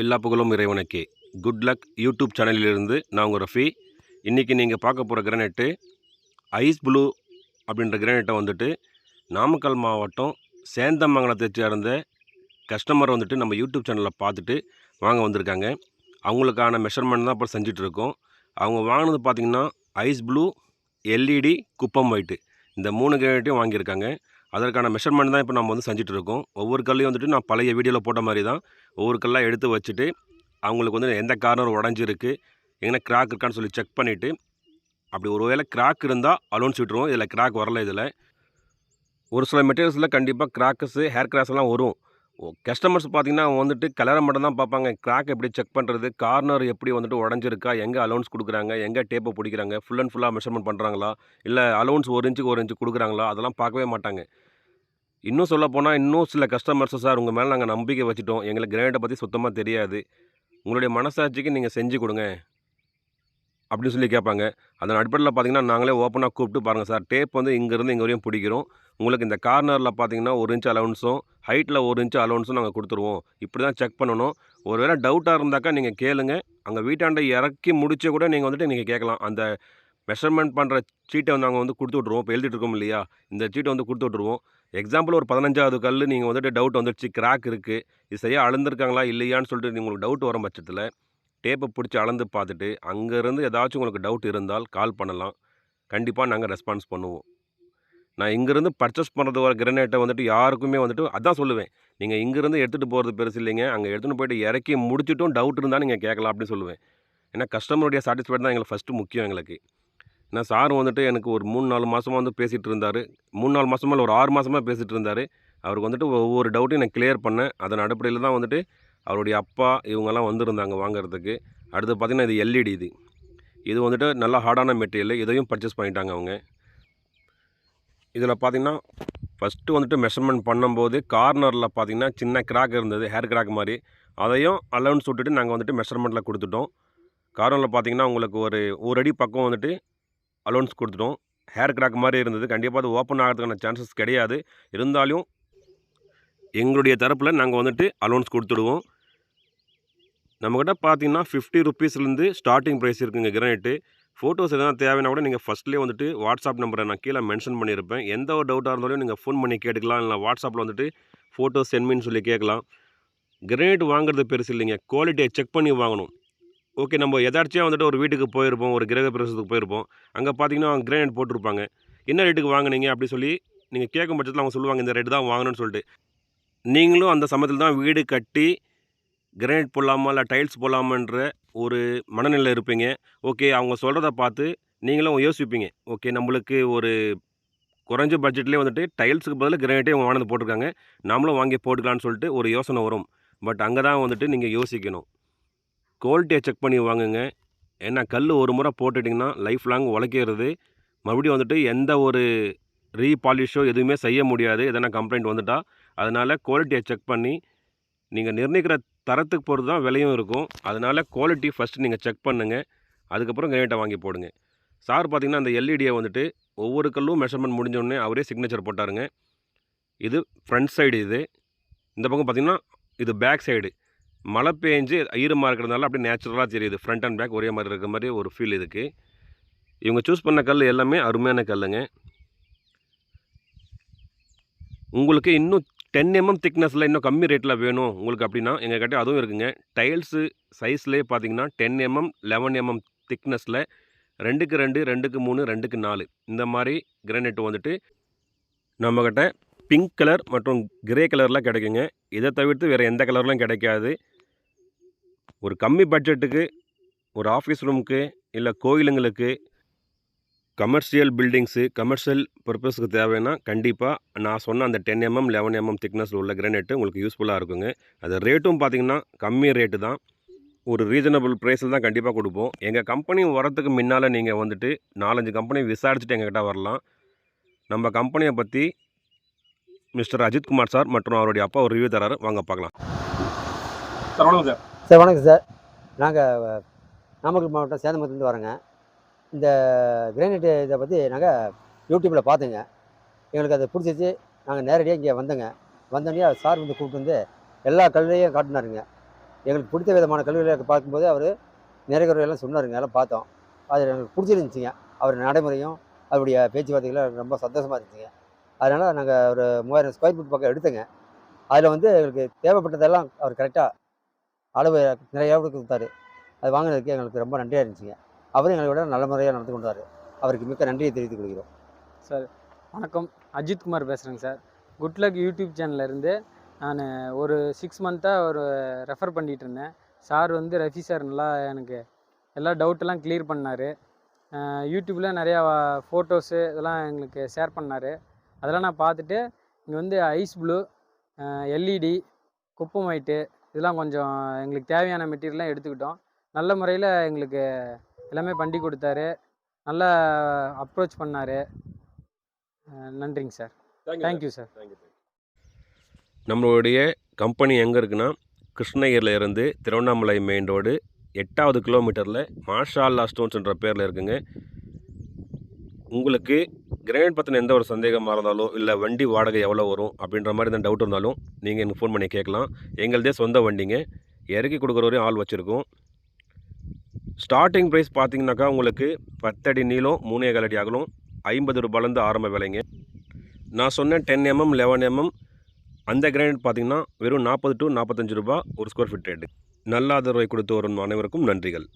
எல்லா புகழும் இறைவனுக்கே. குட் லக் யூடியூப் சேனலிலிருந்து நான் உங்கள் ரஃபி. இன்றைக்கி நீங்கள் பார்க்க போகிற கிரானைட்டு ஐஸ் ப்ளூ அப்படின்ற கிரானைட்டை வந்துட்டு நாமக்கல் மாவட்டம் சேந்தமங்கலத்தை சேர்ந்த கஸ்டமர் வந்துட்டு நம்ம யூடியூப் சேனலில் பார்த்துட்டு வாங்க வந்திருக்காங்க. அவங்களுக்கான மெஷர்மெண்ட் தான் இப்போ செஞ்சுட்டு இருக்கோம். அவங்க வாங்கினது பார்த்திங்கன்னா ice blue LED Kuppam white இந்த மூணு கேட்டையும் வாங்கியிருக்காங்க. அதற்கான மெஷர்மெண்ட் தான் இப்போ நம்ம வந்து செஞ்சுட்டு இருக்கோம் ஒவ்வொரு கல்லையும் வந்துட்டு நான் பழைய வீடியோவில் போட்ட மாதிரி தான் ஒவ்வொரு கல்லாக எடுத்து வச்சுட்டு அவங்களுக்கு வந்து எந்த கார்னர் உடஞ்சிருக்கு எங்கன்னா கிராக் இருக்கான்னு சொல்லி செக் பண்ணிவிட்டு அப்படி ஒரு வேளை கிராக் இருந்தால் அலோன்ஸ் விட்டுருவோம் இதில் கிராக் வரல இதில். ஒரு சில மெட்டீரியல்ஸில் கண்டிப்பாக கிராக்கஸு ஹேர் கிராஸ் எல்லாம் வரும். கஸ்டமர்ஸ் பார்த்தீங்கன்னா அவங்க வந்துட்டு கலரை மட்டும் தான் பார்ப்பாங்க. கிராக் எப்படி செக் பண்ணுறது கார்னர் எப்படி வந்துட்டு உடஞ்சிருக்கா எங்கே அலோன்ஸ் கொடுக்குறாங்க எங்கே டேப்பை பிடிக்கிறாங்க ஃபுல் அண்ட் ஃபுல்லாக மெஷர்மெண்ட் பண்ணுறாங்களா இல்லை அலௌன்ஸ் ஒரு இன்ச்சுக்கு ஒரு இன்ச்சு கொடுக்குறாங்களா அதெல்லாம் பார்க்கவே மாட்டாங்க. இன்னும் சொல்ல போனால் இன்னும் சில கஸ்டமர்ஸ் சார் உங்கள் மேலே நாங்கள் நம்பிக்கை வச்சுட்டோம். எங்களுக்கு கிரேனைட்டை பற்றி சுத்தமாக தெரியாது. உங்களுடைய மனசாட்சிக்கு நீங்கள் செஞ்சு கொடுங்க அப்படின்னு சொல்லி கேட்பாங்க. அதன் அடிப்படையில் பார்த்தீங்கன்னா நாங்களே ஓப்பனாக கூப்பிட்டு பாருங்கள் சார் டேப் வந்து இங்கேருந்து இங்கே வரையும் பிடிக்கிறோம். உங்களுக்கு இந்த கார்னரில் பார்த்தீங்கன்னா ஒரு இன்ச் அலவுன்ஸும் ஹைட்டில் ஒரு இன்ச் அலவுன்ஸும் நாங்கள் கொடுத்துருவோம். இப்படி தான் செக் பண்ணணும். ஒருவேளை டவுட்டாக இருந்தாக்கா நீங்கள் கேளுங்க. அங்கே வீட்டாண்டை இறக்கி முடிச்ச கூட நீங்கள் வந்துட்டு நீங்கள் கேட்கலாம். அந்த மெஷர்மெண்ட் பண்ணுற சீட்டை வந்து நாங்கள் வந்து கொடுத்து விட்ருவோம் இப்போ எழுதிட்டு இருக்கோம் இல்லையா? இந்த சீட்டை வந்து கொடுத்து விட்ருவோம் எக்ஸாம்பிள் ஒரு பதினஞ்சாவது கல் நீங்கள் வந்துட்டு டவுட் வந்துடுச்சு கிராக் இருக்குது இது சரியாக அளந்துருக்காங்களா? இல்லையான்னு சொல்லிட்டு உங்களுக்கு டவுட் வரும் பட்சத்தில் டேப்பை பிடிச்சி அளந்து பார்த்துட்டு அங்கேருந்து ஏதாச்சும் உங்களுக்கு டவுட் இருந்தால் கால் பண்ணலாம். கண்டிப்பாக நாங்கள் ரெஸ்பான்ஸ் பண்ணுவோம். நான் இங்கேருந்து பர்ச்சேஸ் பண்ணுறது வர கிரனேட்டை வந்துட்டு யாருக்குமே வந்துட்டு அதான் சொல்லுவேன். நீங்கள் இங்கேருந்து எடுத்துகிட்டு போகிறது பெருசு இல்லைங்க. அங்கே எடுத்துகிட்டு போயிட்டு இறக்கி முடிச்சுட்டும் டவுட் இருந்தால் நீங்கள் கேட்கலாம் அப்படின்னு சொல்லுவேன். ஏன்னா கஸ்டமருடைய சாட்டிஸ்ஃபைட் தான் எங்களுக்கு ஃபஸ்ட்டு முக்கியம் எங்களுக்கு. ஏன்னா சார் வந்துட்டு எனக்கு ஒரு மூணு நாலு மாதமாக வந்து பேசிகிட்டு இருந்தார். மூணு நாலு மாதமாக இல்லை ஒரு ஆறு மாதமாக பேசிகிட்டு இருந்தார். அவருக்கு வந்துட்டு ஒவ்வொரு டவுட்டையும் நான் கிளியர் பண்ணேன். அதன் அடிப்படையில் தான் வந்துட்டு அவருடைய அப்பா இவங்கெல்லாம் வந்திருந்தாங்க வாங்குறதுக்கு. அடுத்து பார்த்திங்கன்னா இது எல்இடி இது. இது வந்துட்டு நல்லா ஹார்டான மெட்டீரியல் இதையும் பர்ச்சேஸ் பண்ணிட்டாங்க அவங்க. இதில் பார்த்திங்கன்னா ஃபஸ்ட்டு வந்துட்டு மெஷர்மெண்ட் பண்ணும்போது கார்னரில் பார்த்திங்கன்னா சின்ன கிராக் இருந்தது ஹேர் கிராக் மாதிரி. அதையும் அலவுன்ஸ் விட்டுட்டு நாங்கள் வந்துட்டு மெஷர்மெண்ட்டில் கொடுத்துட்டோம். கார்னரில் பார்த்திங்கன்னா உங்களுக்கு ஒரு ஒரு அடி பக்கம் வந்துட்டு அலோன்ஸ் கொடுத்துட்டோம். ஹேர் கிராக் மாதிரி இருந்தது. கண்டிப்பாக அது ஓப்பன் ஆகிறதுக்கான சான்சஸ் கிடையாது. இருந்தாலும் எங்களுடைய தரப்பில் நாங்கள் வந்துட்டு அலோன்ஸ் கொடுத்துடுவோம். நம்மக்கிட்ட பார்த்தீங்கன்னா ஃபிஃப்டி ருப்பீஸ்லேருந்து ஸ்டார்டிங் ப்ரைஸ் இருக்குங்க கிரானைட்டு ஃபோட்டோஸ் எதனா தேவைன்னா கூட நீங்கள் ஃபஸ்ட்லேயே வந்துட்டு வாட்ஸ்அப் நம்பரை நான் கீழே மென்ஷன் பண்ணியிருப்பேன். எந்த ஒரு டவுட்டாக இருந்தாலும் நீங்கள் ஃபோன் பண்ணி கேட்டுக்கலாம். இல்லை வாட்ஸ்அப்பில் வந்துட்டு ஃபோட்டோஸ் சென்மின்னு சொல்லி கேட்கலாம். கிரானைட் வாங்குறது பெருசு இல்லைங்க. குவாலிட்டியை செக் பண்ணி வாங்கணும். ஓகே நம்ம எதாச்சியாக வந்துட்டு ஒரு வீட்டுக்கு போயிருப்போம். ஒரு கிரக பிரவேசத்துக்கு போயிருப்போம். அங்கே பார்த்தீங்கன்னா அவங்க கிரானைட் போட்டிருப்பாங்க. என்ன ரேட்டுக்கு வாங்குனீங்க? அப்படி சொல்லி நீங்கள் கேட்கும் பட்சத்தில் அவங்க சொல்லுவாங்க இந்த ரேட்டு தான் வாங்கணும்னு சொல்லிட்டு. நீங்களும் அந்த சமயத்தில் தான் வீடு கட்டி கிரானைட் போடலாமா இல்லை டைல்ஸ் போடலாமான்ற ஒரு மனநிலை இருப்பீங்க. ஓகே அவங்க சொல்கிறத பார்த்து நீங்களும் யோசிப்பீங்க. ஓகே நம்மளுக்கு ஒரு குறைஞ்ச பட்ஜெட்லேயே வந்துட்டு டைல்ஸுக்கு பதில் கிரானைட்டே அவங்க வாங்கினது போட்டிருக்காங்க. நம்மளும் வாங்கி போட்டுக்கலான்னு சொல்லிட்டு ஒரு யோசனை வரும். பட் அங்கே தான் வந்துட்டு நீங்கள் யோசிக்கணும். குவாலிட்டியை செக் பண்ணி வாங்குங்க. ஏன்னா கல் ஒரு முறை போட்டுட்டிங்கன்னா லைஃப் லாங் உழைக்கிறது. மறுபடியும் வந்துட்டு எந்த ஒரு ரீபாலிஷோ எதுவுமே செய்ய முடியாது. எதனா கம்ப்ளைண்ட் வந்துட்டால் அதனால் குவாலிட்டியை செக் பண்ணி நீங்கள் நிர்ணயிக்கிற தரத்துக்கு பொறுத்து தான் விலையும் இருக்கும். அதனால் குவாலிட்டி ஃபஸ்ட்டு நீங்கள் செக் பண்ணுங்கள் அதுக்கப்புறம் கிரேட்டை வாங்கி போடுங்க. சார் பார்த்தீங்கன்னா அந்த எல்இடியை வந்துட்டு ஒவ்வொரு கல்லும் மெஷர்மெண்ட் முடிஞ்சோடனே அவரே சிக்னேச்சர் போட்டாருங்க. இது ஃப்ரண்ட் சைடு இது. இந்த பக்கம் பார்த்திங்கன்னா இது பேக் சைடு மழை பெஞ்சு ஈரமாக இருக்கிறதுனால அப்படியே நேச்சுரலாக தெரியுது. ஃப்ரண்ட் அண்ட் பேக் ஒரே மாதிரி இருக்கிற மாதிரி ஒரு ஃபீல் இதுக்கு. இவங்க சூஸ் பண்ண கல் எல்லாமே அருமையான கல்லுங்க. உங்களுக்கு இன்னும் டென் எம்எம் திக்னஸில் இன்னும் கம்மி ரேட்டில் வேணும் உங்களுக்கு அப்படின்னா எங்கள் கிட்டே அதுவும் இருக்குங்க. டைல்ஸு சைஸ்லேயே பார்த்தீங்கன்னா டென் எம்எம் லெவன் எம்எம் திக்னஸில் ரெண்டுக்கு ரெண்டு ரெண்டுக்கு மூணு ரெண்டுக்கு நாலு. இந்த மாதிரி கிரானைட் வந்துட்டு நம்மக்கிட்ட பிங்க் கலர் மற்றும் கிரே கலர்லாம் கிடைக்குங்க. இதை தவிர்த்து வேறு எந்த கலர்லாம் கிடைக்காது. ஒரு கம்மி பட்ஜெட்டுக்கு ஒரு ஆஃபீஸ் ரூமுக்கு இல்லை கோயிலுங்களுக்கு கமர்ஷியல் பில்டிங்ஸு கமர்ஷியல் பர்பஸ்க்கு தேவைன்னா கண்டிப்பாக நான் சொன்ன அந்த ten mm eleven mm thickness உள்ள கிரானைட்டு உங்களுக்கு யூஸ்ஃபுல்லாக இருக்குங்க. அது ரேட்டும் பார்த்திங்கன்னா கம்மி ரேட்டு தான். ஒரு ரீசனபிள் ப்ரைஸில் தான் கண்டிப்பாக கொடுப்போம். எங்கள் கம்பெனி வரத்துக்கு முன்னால் நீங்கள் வந்துட்டு நாலஞ்சு கம்பெனி விசாரிச்சுட்டு எங்ககிட்ட வரலாம். நம்ம கம்பெனியை பற்றி மிஸ்டர் அஜித்குமார் சார் மற்றும் அவருடைய அப்பா ஒரு ரிவ்யூ தராரு வாங்க பார்க்கலாம் சார் வணக்கம் சார். சார் வணக்கம் சார். நாங்கள் நாமக்கல் மாவட்டம் சேதமத்துலேருந்து வரோங்க. இந்த கிரானைட் இதை பற்றி நாங்கள் யூடியூப்பில் பார்த்துங்க. எங்களுக்கு அதை பிடிச்சிச்சு. நாங்கள் நேரடியாக இங்கே வந்தோங்க. வந்தோடனே சார் வந்து கூப்பிட்டு வந்து எல்லா கல்லையும் காட்டினாருங்க. எங்களுக்கு பிடித்த விதமான கல்விகளை பார்க்கும்போது அவர் நிறைய குறையெல்லாம் சொன்னாருங்க எல்லாம் பார்த்தோம். அது எங்களுக்கு பிடிச்சிருந்துச்சிங்க. அவர் நடைமுறையும் அவருடைய பேச்சுவார்த்தைகளும் ரொம்ப சந்தோஷமாக இருந்துச்சுங்க. அதனால் நாங்கள் ஒரு மூவாயிரம் ஸ்கொயர் ஃபீட் பக்கம் எடுத்தோங்க. அதில் வந்து எங்களுக்கு தேவைப்பட்டதெல்லாம் அவர் கரெக்டாக அளவு நிறைய அளவு கொடுத்தாரு. அது வாங்கினதுக்கு எங்களுக்கு ரொம்ப நன்றியாக இருந்துச்சுங்க. அவரும் எங்களோட நல்ல முறையாக நடந்து கொண்டார். அவருக்கு மிக்க நன்றியை தெரிவித்துக் கொள்கிறோம். சார் வணக்கம். அஜித்குமார் பேசுகிறேங்க சார். குட் லக் யூடியூப் சேனல்லேருந்து நான் ஒரு சிக்ஸ் மந்த்தாக ஒரு ரெஃபர் பண்ணிகிட்டு இருந்தேன். சார் வந்து ரஃபி சார் நல்லா எனக்கு எல்லா டவுட்டெல்லாம் கிளியர் பண்ணார். யூடியூப்பில் நிறையா ஃபோட்டோஸு இதெல்லாம் எங்களுக்கு ஷேர் பண்ணார். அதெல்லாம் நான் பார்த்துட்டு இங்கே வந்து ice blue LED Kuppam white இதெல்லாம் கொஞ்சம் எங்களுக்கு தேவையான மெட்டீரியல்லாம் எடுத்துக்கிட்டோம். நல்ல முறையில் எங்களுக்கு எல்லாமே பண்ணி கொடுத்தாரு. நல்லா அப்ரோச் பண்ணார். நன்றிங்க சார். Thank you sir. நம்மளுடைய கம்பெனி எங்கே இருக்குன்னா கிருஷ்ணகிரியில் இருந்து திருவண்ணாமலை மெயின் ரோடு எட்டாவது கிலோமீட்டரில் மாஷா அல்லா ஸ்டோன்ஸ்ன்ற பேரில் இருக்குங்க. உங்களுக்கு கிரானைட் பற்றின எந்த ஒரு சந்தேகமாக இருந்தாலோ இல்லை வண்டி வாடகை எவ்வளோ வரும் அப்படின்ற மாதிரி தான் டவுட் இருந்தாலும் நீங்கள் எனக்கு ஃபோன் பண்ணி கேட்கலாம். எங்களுதே சொந்த வண்டிங்க. இறக்கி கொடுக்குற வரையும் ஆள் வச்சுருக்கோம். ஸ்டார்டிங் ப்ரைஸ் பார்த்தீங்கன்னாக்கா உங்களுக்கு பத்தடி நீளம் மூணே கால் அடி அகலம் ஐம்பது ரூபாயிலேருந்து ஆரம்ப விலைங்க. நான் சொன்னேன் டென் எம்எம் லெவன் எம்எம் அந்த கிரானைட் பார்த்தீங்கன்னா வெறும் நாற்பது டு நாற்பத்தஞ்சு ரூபா ஒரு ஸ்கொயர் ஃபீட் ரேட்டு நல்ல ஆதரவை கொடுத்து வரும் அனைவருக்கும் நன்றிகள்.